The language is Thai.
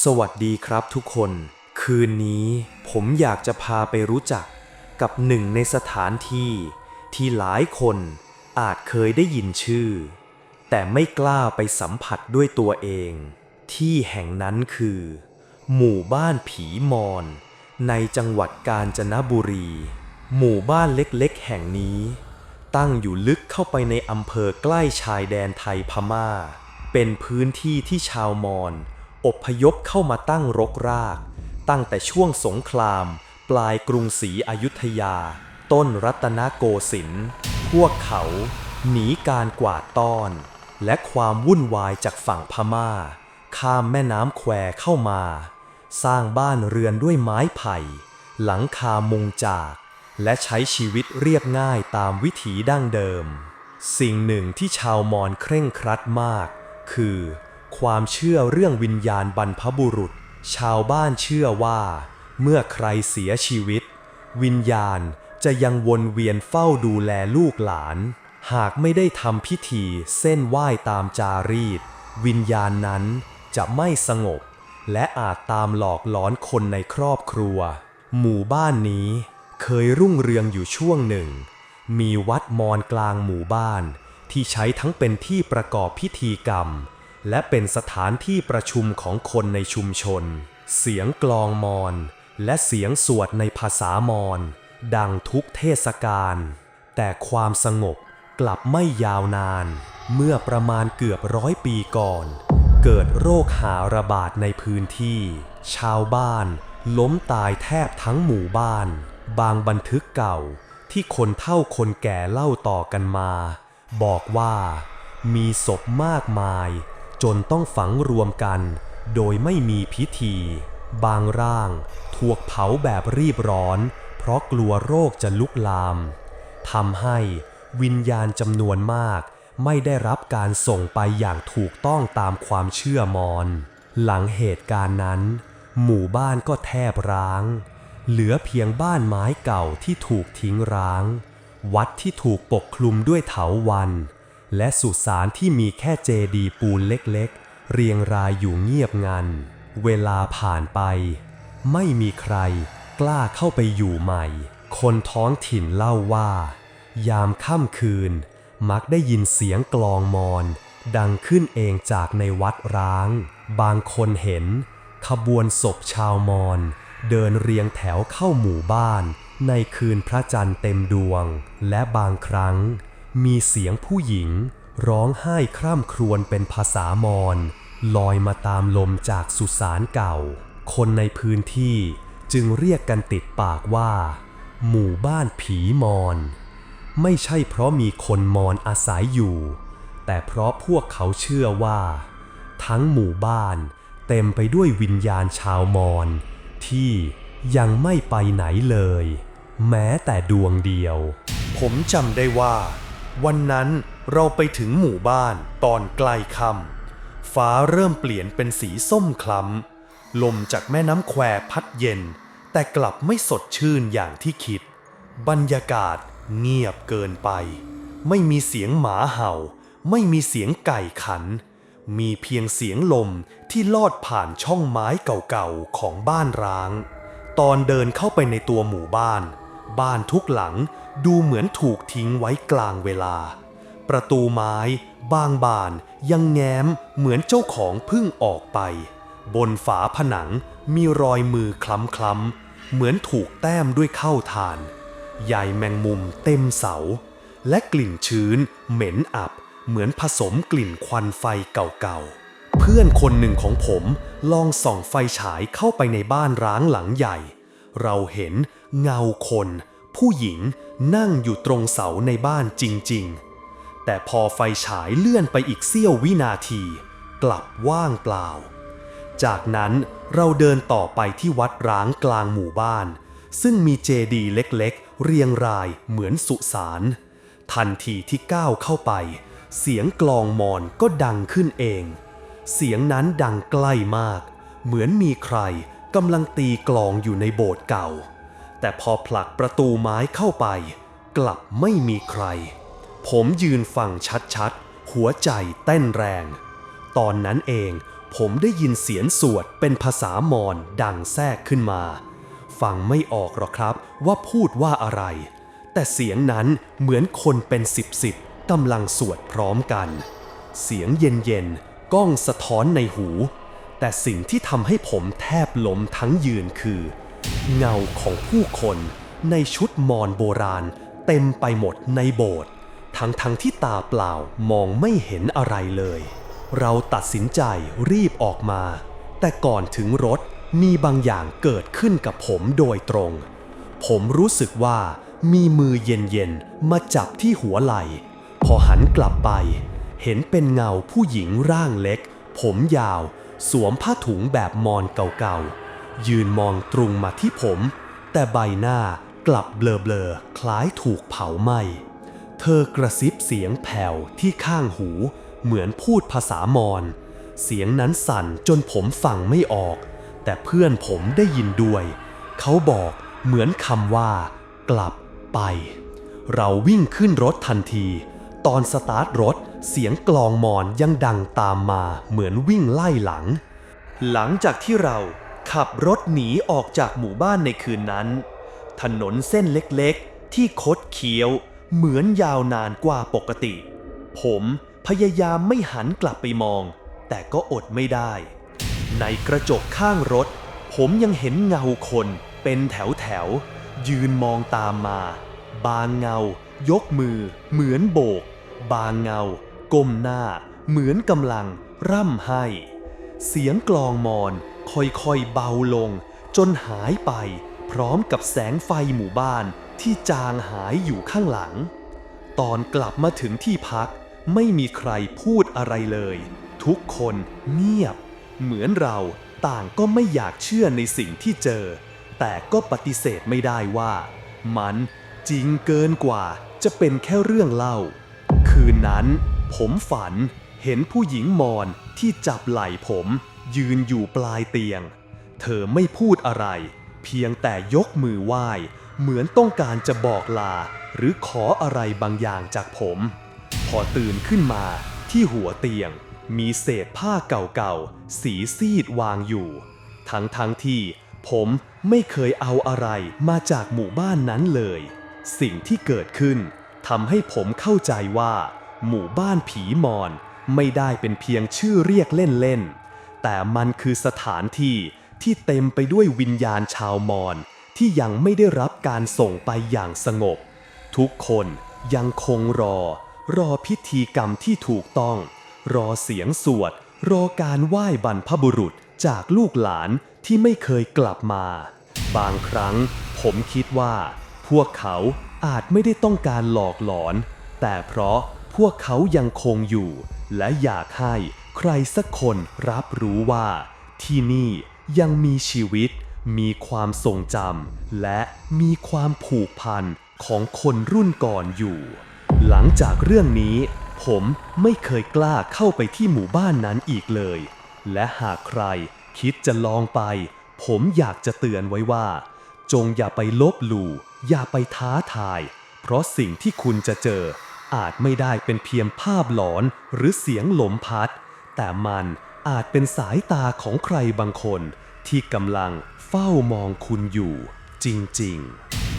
สวัสดีครับทุกคน คืนนี้ผมอยากจะพาไปรู้จักกับหนึ่งในสถานที่ที่หลายคนอาจเคยได้ยินชื่อ แต่ไม่กล้าไปสัมผัสด้วยตัวเอง ที่แห่งนั้นคือ หมู่บ้านผีมอน ในจังหวัดกาญจนบุรี หมู่บ้านเล็กๆ แห่งนี้ ตั้งอยู่ลึกเข้าไปในอำเภอใกล้ชายแดนไทยพม่า เป็นพื้นที่ที่ชาวมอญ อบพยพเข้ามาตั้งรกราก ตั้งแต่ช่วงสงคราม ปลายกรุงศรีอยุธยา ต้นรัตนโกสินทร์พวกเขา หนีการกวาดต้อน และความวุ่นวายจากฝั่งพม่า ข้ามแม่น้ำแควเข้ามา สร้างบ้านเรือนด้วยไม้ไผ่ หลังคามุงจาก และใช้ชีวิตเรียบง่ายตามวิถีดั้งเดิม สิ่งหนึ่งที่ชาวมอญเคร่งครัดมาก คือ ความเชื่อเรื่องวิญญาณบรรพบุรุษ ชาวบ้านเชื่อว่า เมื่อใครเสียชีวิต วิญญาณจะยังวนเวียนเฝ้าดูแลลูกหลาน หากไม่ได้ทำพิธีเส้นไหว้ตามจารีต วิญญาณนั้นจะไม่สงบ และอาจตามหลอกหลอนคนในครอบครัว หมู่บ้านนี้เคยรุ่งเรืองอยู่ช่วงหนึ่ง มีวัดมอนกลางหมู่บ้าน ที่ใช้ทั้งเป็นที่ประกอบพิธีกรรม และเป็นสถานที่ประชุมของคนในชุมชน เสียงกลองมอน และเสียงสวดในภาษามอน ดังทุกเทศกาล แต่ความสงบกลับไม่ยาวนาน เมื่อประมาณเกือบร้อยปีก่อน เกิดโรคหาระบาดในพื้นที่ ชาวบ้าน ล้มตายแทบทั้งหมู่บ้าน บางบันทึกเก่าที่คนเฒ่าคนแก่เล่าต่อกันมา บอกว่ามีศพมากมาย จนต้องฝังรวมกัน โดยไม่มีพิธี บางร่างถูกเผาแบบรีบร้อน เพราะกลัวโรคจะลุกลามทำให้วิญญาณจำนวนมาก ไม่ได้รับการส่งไปอย่างถูกต้องตามความเชื่อมอน หลังเหตุการณ์นั้น หมู่บ้านก็แทบร้าง เหลือเพียงบ้านไม้เก่าที่ถูกทิ้งร้าง วัดที่ถูกปกคลุมด้วยเถาวัน และสุสานที่มีแค่เจดีปูนเล็กๆ เรียงรายอยู่เงียบงัน เวลาผ่านไป ไม่มีใครกล้าเข้าไปอยู่ใหม่ คนท้องถิ่นเล่าว่า ยามค่ำคืน มักได้ยินเสียงกลองมอน ดังขึ้นเองจากในวัดร้าง บางคนเห็น ขบวนศพชาวมอญเดินเรียงแถวเข้าหมู่บ้าน ในคืนพระจันทร์เต็มดวง และบางครั้ง มีเสียงผู้หญิงร้องไห้คร่ำครวญเป็นภาษามอญลอยมาตามลมจากสุสานเก่า คนในพื้นที่จึงเรียกกันติดปากว่า หมู่บ้านผีมอนไม่ใช่เพราะมีคนมอญอาศัยอยู่ แต่เพราะพวกเขาเชื่อว่า ทั้งหมู่บ้านเต็มไปด้วยวิญญาณชาวมอญที่ยังไม่ไปไหนเลย แม้แต่ดวงเดียว ผมจำได้ว่า วันนั้นเราไปถึงหมู่บ้านตอนใกล้ค่ำฟ้าเริ่มเปลี่ยนเป็นสีส้มคล้ำลมจากแม่น้ำแควพัดเย็น แต่กลับไม่สดชื่นอย่างที่คิด บรรยากาศเงียบเกินไป ไม่มีเสียงหมาเห่า ไม่มีเสียงไก่ขัน มีเพียงเสียงลมที่ลอดผ่านช่องไม้เก่าๆของบ้านร้าง ตอนเดินเข้าไปในตัวหมู่บ้าน บ้านทุกหลัง ดูเหมือนถูกทิ้งไว้กลางเวลา ประตูไม้บางบานยังแง้มเหมือนเจ้าของเพิ่งออกไป บนฝาผนังมีรอยมือคล้ำๆเหมือนถูกแต้มด้วยข้าวทานใยแมงมุมเต็มเสา และกลิ่นชื้น เหม็นอับ เหมือนผสมกลิ่นควันไฟเก่าๆ เพื่อนคนหนึ่งของผมลองส่องไฟฉายเข้าไปในบ้านร้างหลังใหญ่ เราเห็นเงาคน ผู้หญิงนั่งอยู่ตรงเสาในบ้านจริง ๆ แต่พอไฟฉายเลื่อนไปอีกเสี้ยววินาที กลับว่างเปล่า จากนั้นเราเดินต่อไปที่วัดร้างกลางหมู่บ้าน ซึ่งมีเจดีย์เล็กๆ เรียงรายเหมือนสุสานทันทีที่ก้าวเข้าไป เสียงกลองมอนก็ดังขึ้นเอง เสียงนั้นดังใกล้มาก เหมือนมีใครกำลังตีกลองอยู่ในโบสถ์เก่า แต่พอผลักประตูไม้เข้าไป กลับไม่มีใคร ผมยืนฟังชัดๆ หัวใจเต้นแรง ตอนนั้นเองผมได้ยินเสียงสวดเป็นภาษามอญดังแทรกขึ้นมา ฟังไม่ออกหรอกครับว่าพูดว่าอะไร แต่เสียงนั้นเหมือนคนเป็นสิบสิบกำลังสวดพร้อมกัน เสียงเย็นๆก้องสะท้อนในหู แต่สิ่งที่ทำให้ผมแทบล้มทั้งยืนคือ เงาของผู้คนในชุดมอญโบราณ เต็มไปหมดในโบสถ์ทั้งทั้งที่ตาเปล่ามองไม่เห็นอะไรเลย เราตัดสินใจรีบออกมา แต่ก่อนถึงรถมีบางอย่างเกิดขึ้นกับผมโดยตรง ผมรู้สึกว่ามีมือเย็นๆมาจับที่หัวไหล่ พอหันกลับไป เห็นเป็นเงาผู้หญิงร่างเล็ก ผมยาว สวมผ้าถุงแบบมอนเก่าๆ ยืนมองตรงมาที่ผม แต่ใบหน้ากลับเบลอๆ คล้ายถูกเผาไหม้ เธอกระซิบเสียงแผ่วที่ข้างหู เหมือนพูดภาษามอญเสียงนั้นสั่นจนผมฟังไม่ออก แต่เพื่อนผมได้ยินด้วย เขาบอกเหมือนคำว่า กลับไป เราวิ่งขึ้นรถทันที ตอนสตาร์ทรถเสียงกลองมอนยังดังตามมาเหมือนวิ่งไล่หลัง หลังจากที่เรา ขับรถหนีออกจากหมู่บ้านในคืนนั้น ถนนเส้นเล็กๆ ที่คดเคี้ยว เหมือนยาวนานกว่าปกติ ผมพยายามไม่หันกลับไปมอง แต่ก็อดไม่ได้ ในกระจกข้างรถ ผมยังเห็นเงาคนเป็นแถวแถวๆยืนมองตามมา บางเงา ยกมือ เหมือนโบก บางเงา ก้มหน้า เหมือนกำลัง ร่ำไห้ เสียงกลองมอน ค่อยๆเบาลง จนหายไป พร้อมกับแสงไฟหมู่บ้านที่จางหายอยู่ข้างหลัง ตอนกลับมาถึงที่พักไม่มีใครพูดอะไรเลย ทุกคนเงียบ เหมือนเราต่างก็ไม่อยากเชื่อในสิ่งที่เจอ แต่ก็ปฏิเสธไม่ได้ว่า มันจริงเกินกว่าจะเป็นแค่เรื่องเล่า คืนนั้น ผมฝันเห็นผู้หญิงมอนที่จับไหล่ผม ยืนอยู่ปลายเตียง เธอไม่พูดอะไร เพียงแต่ยกมือไหว้ เหมือนต้องการจะบอกลา หรือขออะไรบางอย่างจากผม พอตื่นขึ้นมาที่หัวเตียง มีเศษผ้าเก่าๆ สีซีดวางอยู่ ทั้งทั้งๆที่ผมไม่เคยเอาอะไรมาจากหมู่บ้านนั้นเลย สิ่งที่เกิดขึ้นทำให้ผมเข้าใจว่า หมู่บ้านผีมอนไม่ได้เป็นเพียงชื่อเรียกเล่นๆ แต่มันคือสถานที่ที่เต็มไปด้วยวิญญาณชาวมอญที่ยังไม่ได้รับการส่งไปอย่างสงบ ทุกคนยังคงรอ รอพิธีกรรมที่ถูกต้อง รอเสียงสวด รอการไหว้บรรพบุรุษจากลูกหลานที่ไม่เคยกลับมา บางครั้งผมคิดว่า พวกเขาอาจไม่ได้ต้องการหลอกหลอน แต่เพราะพวกเขายังคงอยู่ และอยากให้ ใครสักคนรับรู้ว่า ที่นี่ยังมีชีวิต มีความทรงจำและมีความผูกพันของคนรุ่นก่อนอยู่ หลังจากเรื่องนี้ ผมไม่เคยกล้าเข้าไปที่หมู่บ้านนั้นอีกเลย และหากใครคิดจะลองไป ผมอยากจะเตือนไว้ว่า จงอย่าไปลบหลู่อย่าไปท้าทาย เพราะสิ่งที่คุณจะเจออาจไม่ได้เป็นเพียงภาพหลอนหรือเสียงลมพัด แต่มันอาจเป็นสายตาของใครบางคนที่กำลังเฝ้ามองคุณอยู่จริง ๆ